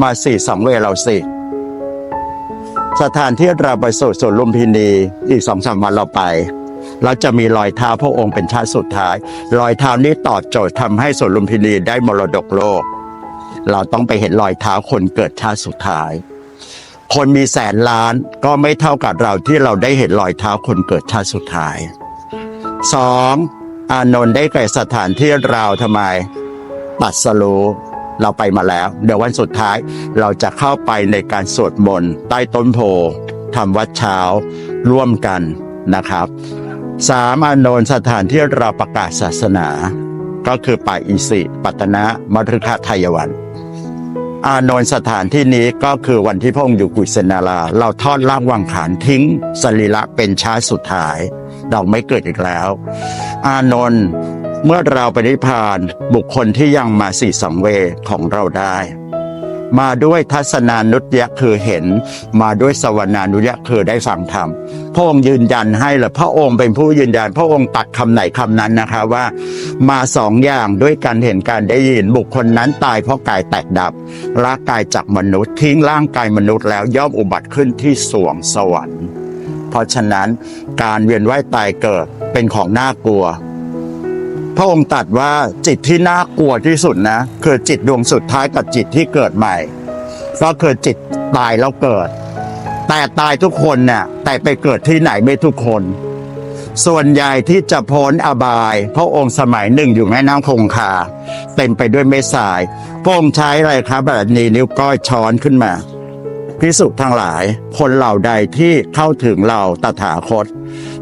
มาสี่สองเวเราสิสถานที่เราไปสู่สวนลุมพินีอีกสองสามวันเราไป เราจะมีรอยเท้าพระองค์เป็นชาติสุดท้าย รอยเท้านี้ตอบโจทย์ทำให้สวนลุมพินีได้มรดกโลก เราต้องไปเห็นรอยเท้าคนเกิดชาติสุดท้าย คนมีแสนล้านก็ไม่เท่ากับเราที่เราได้เห็นรอยเท้าคนเกิดชาติสุดท้ายสองอานนท์ได้แก่สถานที่เราทำไมตัดสรู้ เราไปมาแล้ว เดี๋ยววันสุดท้ายเราจะเข้าไปในการสวดมนต์ใต้ต้นโพทำวัดเช้าร่วมกันนะครับสามอานนท์สถานที่เราประกาศศาสนา ก็คือป่าอิสิ ปัตนะมฤคทายวัน อานนท์สถานที่นี้ก็คือวันที่พระองค์อยู่กุศนารา เราทอดล่างวางขานทิ้งสรีระเป็นชาสุดท้ายดอกไม่เกิดอีกแล้ว อานนท์ เมื่อเราไปนิพพานบุคคลที่ยังมาสี่สังเวของเราได้ มาด้วยทัศนานุตยะคือเห็น มาด้วยสวนานุยะคือได้ฟังธรรมพระองค์ยืนยันให้ละพระองค์เป็นผู้ยืนยัน พระองค์ตัดคำไหนคำนั้นนะคะว่า มาสองอย่างด้วยการเห็นการได้ยินบุคคลนั้นตายเพราะกายแตกดับร่างกายจากมนุษย์ทิ้งร่างกายมนุษย์แล้วย่อมอุบัติขึ้นที่สวงสวรรค์ เพราะฉะนั้นการเวียนว่ายตายเกิดเป็นของน่ากลัว พระองค์ตรัดว่าจิตที่น่ากลัวที่สุดนะ คือจิตดวงสุดท้ายกับจิตที่เกิดใหม่ ก็คือจิตตายแล้วเกิด แต่ตายทุกคนเนี่ยแต่ไปเกิดที่ไหนไม่ทุกคน ส่วนใหญ่ที่จะพ้นอบาย พระองค์สมัยหนึ่งอยู่แม่น้ำคงคาเต็มไปด้วยเม็ดทรายพระองค์ใช้อะไรครับแบบนี้นิ้วก้อยช้อนขึ้นมาพิสุทั้งหลาย คนเหล่าใดที่เข้าถึงเราตถาคต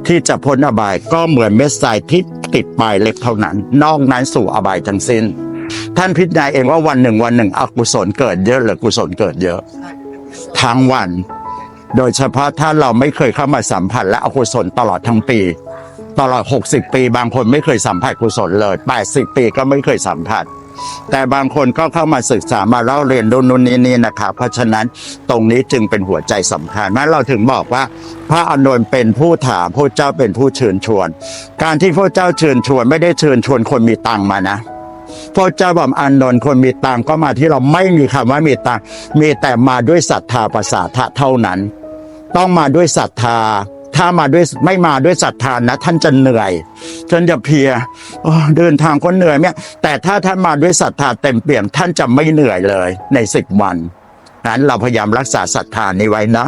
ที่จะพ้นอบายก็เหมือนเม็ดทรายที่ ติดปลายเล็บเท่านั้น นอกนั้นสู่อบายทั้งสิ้น ท่านพิจารณาเองว่าวันหนึ่งวันหนึ่ง อกุศลเกิดเยอะหรือกุศลเกิดเยอะ ทั้งวัน โดยเฉพาะถ้าเราไม่เคยเข้ามาสัมผัสและอกุศลตลอดทั้งปี ตลอด 60 ปี บางคนไม่เคยสัมผัสกุศลเลย 80 ปีก็ไม่เคยสัมผัส แต่บางคนก็เข้ามาศึกษามาเล่าเรียนดูนู่นนี่นี่นะครับเพราะฉะนั้นตรงนี้จึงเป็นหัวใจสำคัญแม้เราถึงบอกว่า พระอานนท์เป็นผู้ถามพระเจ้าเป็นผู้เชิญชวน การที่พระเจ้าเชิญชวนไม่ได้เชิญชวนคนมีตังมานะพระเจ้าบอกอานนท์คนมีตังก็มาที่เราไม่มีคำว่ามีตังมีแต่มาด้วยศรัทธาประสาทะเท่านั้น ต้องมาด้วยศรัทธา ถ้ามาด้วยไม่มาด้วยศรัทธานะ ท่านจะเหนื่อยท่านจะเพลียเดินทางก็เหนื่อยเนี่ยแต่ถ้าท่านมาด้วยศรัทธาเต็มเปี่ยมท่านจะไม่เหนื่อยเลยในสิบวันนั้นเราพยายามรักษาศรัทธานี้ไว้นะ